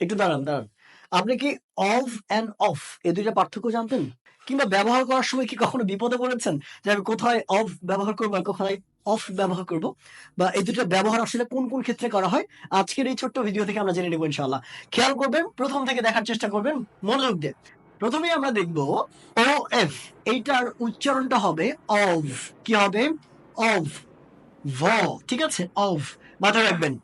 একটু দাঁড়ান দাঁড়ান। আপনি কি অফ অ্যান্ড অফ, এই দুইটা পার্থক্য জানতেন? কিংবা ব্যবহার করার সময় কি কখনো বিপদে পড়েছেন? যে আমি কোথায় অফ ব্যবহার করব আর কোথায় অফ ব্যবহার করব? বা এই দুটো ব্যবহার আসলে কোন কোন ক্ষেত্রে করা হয়? আজকের এই ছোট্ট ভিডিও থেকে আমরা জেনে নেব ইনশাআল্লাহ। খেয়াল করবেন, প্রথম থেকে দেখার চেষ্টা করবেন মনোযোগ দিয়ে। প্রথমেই আমরা দেখব ও এফ এইটার উচ্চারণটা হবে অফ কি হবে? অফ ভ ঠিক আছে? অফ মাথায় রাখবেন।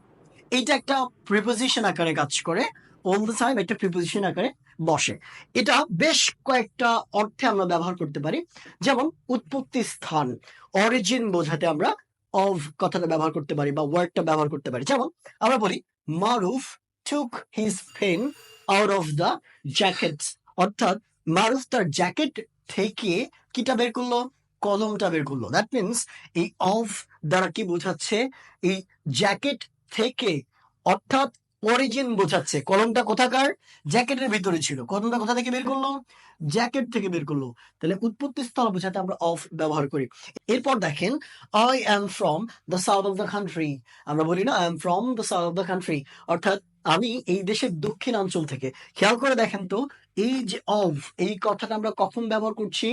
এইটা একটা প্রিপোজিশন আকারে কাজ করে। অল দ্য টাইম একটা প্রিপোজিশন আকারে বসে। এটা বেশ কয়েকটা অর্থে আমরা ব্যবহার করতে পারি। যেমন, উৎপত্তি স্থান অরিজিন বোঝাতে আমরা অফ কথাটা ব্যবহার করতে পারি বা ওয়ার্ডটা ব্যবহার করতে পারি। যেমন, আমরা বলি, Maruf took his pen out of the jacket অর্থাৎ, মারুফ তার জ্যাকেট থেকে কিটা বের করল? কলমটা বের করল। দ্যাট মিনস এই অফ দ্বারা কি বোঝাচ্ছে? এই জ্যাকেট থেকে, অর্থাৎ অরিজিন বোঝাচ্ছে। কলমটা কোথাকার? জ্যাকেটের ভিতরে ছিল। কলমটা কোথা থেকে বের করল? জ্যাকেট থেকে বের করল। তাহলে উৎপত্তি স্থল বোঝাতে আমরা অফ ব্যবহার করি। এরপর দেখেন I am from the south of the country আমরা বলি না I am from the south of the country অর্থাৎ আমি এই দেশের দক্ষিণাঞ্চল থেকে। খেয়াল করে দেখেন তো এই যে অফ এই কথাটা আমরা কখন ব্যবহার করছি?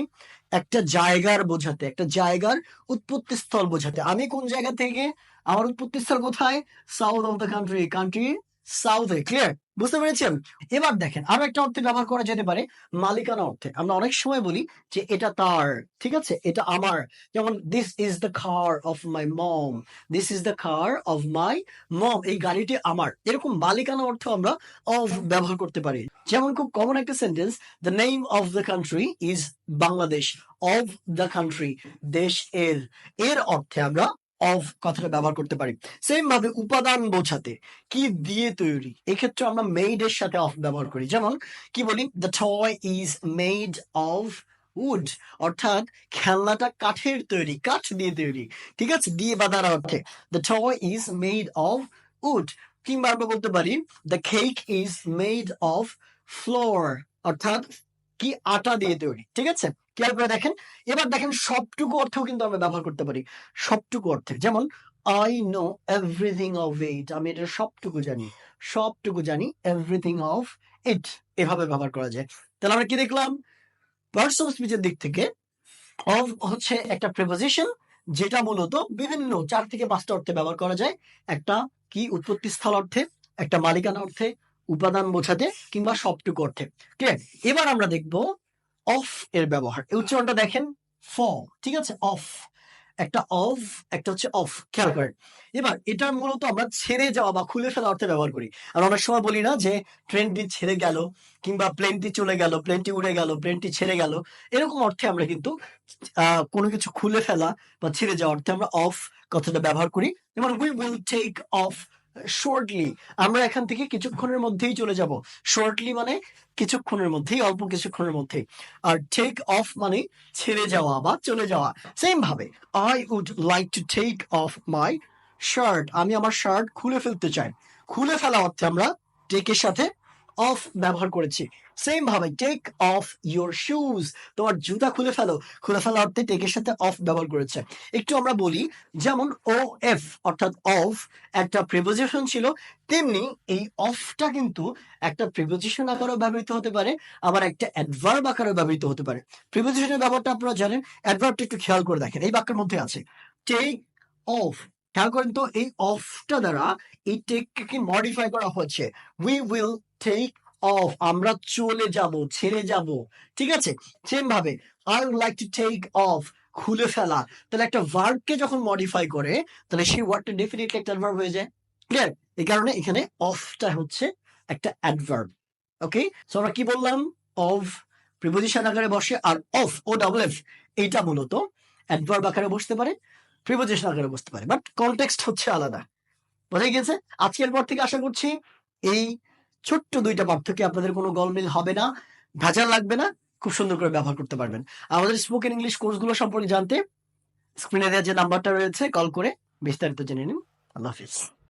একটা জায়গার বোঝাতে, একটা জায়গার উৎপত্তি স্থল বোঝাতে। আমি কোন জায়গা থেকে? আমার উৎপত্তি স্থল কোথায়? South of the country country সাউথে clear বুঝতে পেরেছেন? এবার দেখেন, আরও একটা অর্থে ব্যবহার করা যেতে পারে মালিকানা অর্থে। আমরা অনেক সময় বলি যে এটা তার, ঠিক আছে? এটা আমার। যেমন this is the car of my mom this is the car of my mom এই গাড়িটি আমার। এরকম মালিকানা অর্থ আমরা অফ ব্যবহার করতে পারি। যেমন, খুব কমন একটা sentence the name of the country is Bangladesh of the country দেশ এর। এর অর্থে আমরা অফ কথাটা ব্যবহার করতে পারি। সেম ভাবে উপাদান বোঝাতে, কি দিয়ে তৈরি, এক্ষেত্রে আমরা মেড এর সাথে অফ ব্যবহার করি। যেমন, কি বলি? The toy is made of wood অর্থাৎ খেলনাটা কাঠের তৈরি, কাঠ দিয়ে তৈরি, ঠিক আছে? দিয়ে বাঁধার অর্থে the toy is made of wood কিংবা আমরা বলতে পারি the cake is made of flour অর্থাৎ কি আটা দিয়ে তৈরি, ঠিক আছে? খেয়াল করে দেখেন, এবার দেখেন সবটুকু অর্থেও কিন্তু আমরা ব্যবহার করতে পারি। সবটুকু অর্থে, যেমন I know everything of it আমি এটা সবটুকু জানি সবটুকু জানি এভরিথিং অফ ইট এভাবে ব্যবহার করা যায়। তাহলে আমরা কি দেখলাম? পার্টস অফ স্পিচের দিক থেকে অফ হচ্ছে একটা প্রেপোজিশন যেটা মূলত বিভিন্ন চার থেকে পাঁচটা অর্থে ব্যবহার করা যায়। একটা কি উৎপত্তি স্থল অর্থে, একটা মালিকানা অর্থে, উপাদান বোঝাতে, কিংবা সবটুকু অর্থে। ক্লিয়ার এবার আমরা দেখব অফ এর ব্যবহার। এই উচ্চারণটা দেখেন ফ ঠিক আছে? অফ একটা অফ একটা হচ্ছে অফ খেয়াল করেন। এবার এটা মূলত আমরা ছেড়ে যাওয়া বা খুলে ফেলা অর্থে ব্যবহার করি। আর অনেক সময় বলি না যে ট্রেনটি ছেড়ে গেল, কিংবা প্লেনটি চলে গেল প্লেনটি উড়ে গেল প্লেনটি ছেড়ে গেল। এরকম অর্থে আমরা কিন্তু কোনো কিছু খুলে ফেলা বা ছেড়ে যাওয়া অর্থে আমরা অফ কথাটা ব্যবহার করি। যেমন we will take off shortly আমরা এখান থেকে কিছুক্ষণের মধ্যেই চলে যাব। শর্টলি মানে কিছুক্ষণের মধ্যেই, অল্প কিছুক্ষণের মধ্যেই। আর টেক অফ মানে ছেড়ে যাওয়া বা চলে যাওয়া। সেম ভাবে I would like to take off my shirt আমি আমার শার্ট খুলে ফেলতে চাই। খুলে ফেলা অর্থে আমরা টেকের সাথে অফ ব্যবহার করেছি। সেম ভাবে টেক অফ ইউর শুজ তোমার জুতা খুলে ফেলো। খুলে ফেলা অর্থে টেকের সাথে অফ ব্যবহার করেছে। একটু আমরা বলি, যেমন ও এফ অর্থাৎ অফ একটা প্রিপোজিশন ছিল। তেমনি এই অফটা কিন্তু একটা প্রিপোজিশন আকারেও ব্যবহৃত হতে পারে, আবার একটা অ্যাডভার্ব আকারেও ব্যবহৃত হতে পারে। প্রিপোজিশনের ব্যাপারটা আপনারা জানেন অ্যাডভার্বটা একটু খেয়াল করে দেখেন। এই বাক্যের মধ্যে আছে টেক অফ খেয়াল করেন তো, এই অফটা দ্বারা এই টেককে মডিফাই করা হচ্ছে উই উইল টেক অফ আমরা চলে যাব, ছেড়ে যাব, ঠিক আছে? সেম ভাবে I would like to take off খুলে ফেলা। তাহলে একটা ভার্বকে যখন মডিফাই করে, তাহলে সেই ওয়ার্ডটা ডেফিনেটলি একটা অ্যাডভার্ব হয়ে যায়। ক্লিয়ার এই কারণে এখানে অফটা হচ্ছে একটা অ্যাডভার্ব ওকে সো আমরা কি বললাম? অফ প্রিপোজিশন আকারে বসে, আর অফ ও ডাবল এফ এইটা মূলত অ্যাডভার্ব আকারে বসতে পারে প্রিপোজিশন আকারে বসতে পারে। বাট কনটেক্সট হচ্ছে আলাদা। বোঝা গেছে? আজকের পর থেকে আশা করছি এই ছোট্ট দুইটা পার্থক্যে আপনাদের কোনো গলমিল হবে না, ভেজাল লাগবে না, খুব সুন্দর করে ব্যবহার করতে পারবেন। আমাদের স্পোকেন ইংলিশ কোর্সগুলো সম্পর্কে জানতে স্ক্রিনে দেওয়া যে নাম্বারটা রয়েছে কল করে বিস্তারিত জেনে নিন। আল্লাহ হাফিজ।